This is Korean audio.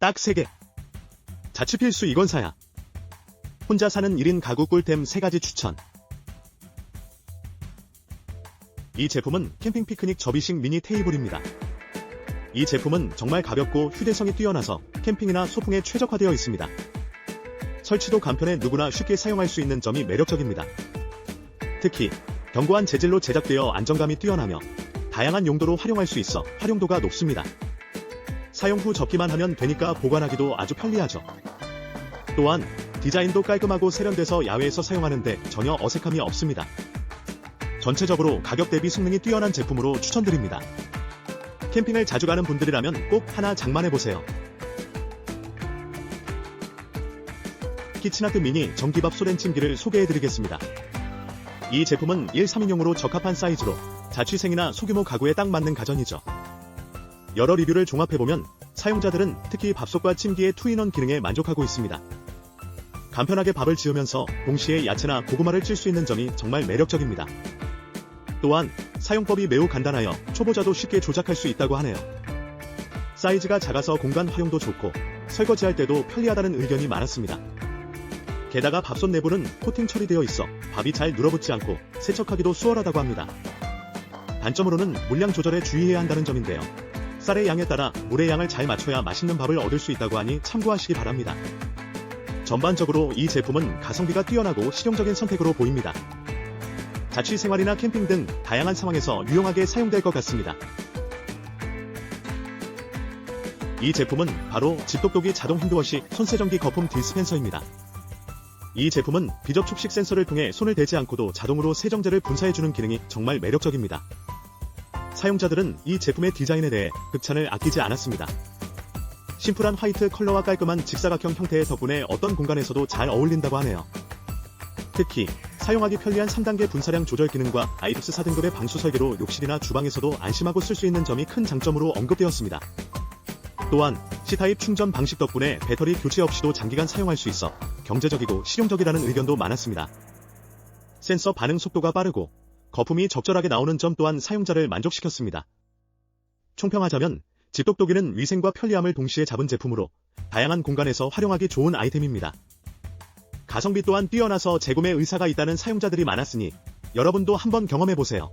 딱 3개. 자취 필수 이건 사야. 혼자 사는 1인 가구 꿀템 3가지 추천. 이 제품은 캠핑 피크닉 접이식 미니 테이블입니다. 이 제품은 정말 가볍고 휴대성이 뛰어나서 캠핑이나 소풍에 최적화되어 있습니다. 설치도 간편해 누구나 쉽게 사용할 수 있는 점이 매력적입니다. 특히 견고한 재질로 제작되어 안정감이 뛰어나며 다양한 용도로 활용할 수 있어 활용도가 높습니다. 사용 후 접기만 하면 되니까 보관하기도 아주 편리하죠. 또한 디자인도 깔끔하고 세련돼서 야외에서 사용하는데 전혀 어색함이 없습니다. 전체적으로 가격 대비 성능이 뛰어난 제품으로 추천드립니다. 캠핑을 자주 가는 분들이라면 꼭 하나 장만해보세요. 키친아트 미니 전기밥 소렌침기를 소개해드리겠습니다. 이 제품은 1, 3인용으로 적합한 사이즈로 자취생이나 소규모 가구에 딱 맞는 가전이죠. 여러 리뷰를 종합해보면 사용자들은 특히 밥솥과 침기의 투인원 기능에 만족하고 있습니다. 간편하게 밥을 지으면서 동시에 야채나 고구마를 찔 수 있는 점이 정말 매력적입니다. 또한 사용법이 매우 간단하여 초보자도 쉽게 조작할 수 있다고 하네요. 사이즈가 작아서 공간 활용도 좋고 설거지할 때도 편리하다는 의견이 많았습니다. 게다가 밥솥 내부는 코팅 처리되어 있어 밥이 잘 눌어붙지 않고 세척하기도 수월하다고 합니다. 단점으로는 물량 조절에 주의해야 한다는 점인데요. 쌀의 양에 따라 물의 양을 잘 맞춰야 맛있는 밥을 얻을 수 있다고 하니 참고하시기 바랍니다. 전반적으로 이 제품은 가성비가 뛰어나고 실용적인 선택으로 보입니다. 자취 생활이나 캠핑 등 다양한 상황에서 유용하게 사용될 것 같습니다. 이 제품은 바로 집독독이 자동 핸드워시 손세정기 거품 디스펜서입니다. 이 제품은 비접촉식 센서를 통해 손을 대지 않고도 자동으로 세정제를 분사해주는 기능이 정말 매력적입니다. 사용자들은 이 제품의 디자인에 대해 극찬을 아끼지 않았습니다. 심플한 화이트 컬러와 깔끔한 직사각형 형태의 덕분에 어떤 공간에서도 잘 어울린다고 하네요. 특히 사용하기 편리한 3단계 분사량 조절 기능과 아이립스 4등급의 방수 설계로 욕실이나 주방에서도 안심하고 쓸 수 있는 점이 큰 장점으로 언급되었습니다. 또한 C타입 충전 방식 덕분에 배터리 교체 없이도 장기간 사용할 수 있어 경제적이고 실용적이라는 의견도 많았습니다. 센서 반응 속도가 빠르고 거품이 적절하게 나오는 점 또한 사용자를 만족시켰습니다. 총평하자면 집독도기는 위생과 편리함을 동시에 잡은 제품으로 다양한 공간에서 활용하기 좋은 아이템입니다. 가성비 또한 뛰어나서 재구매 의사가 있다는 사용자들이 많았으니 여러분도 한번 경험해보세요.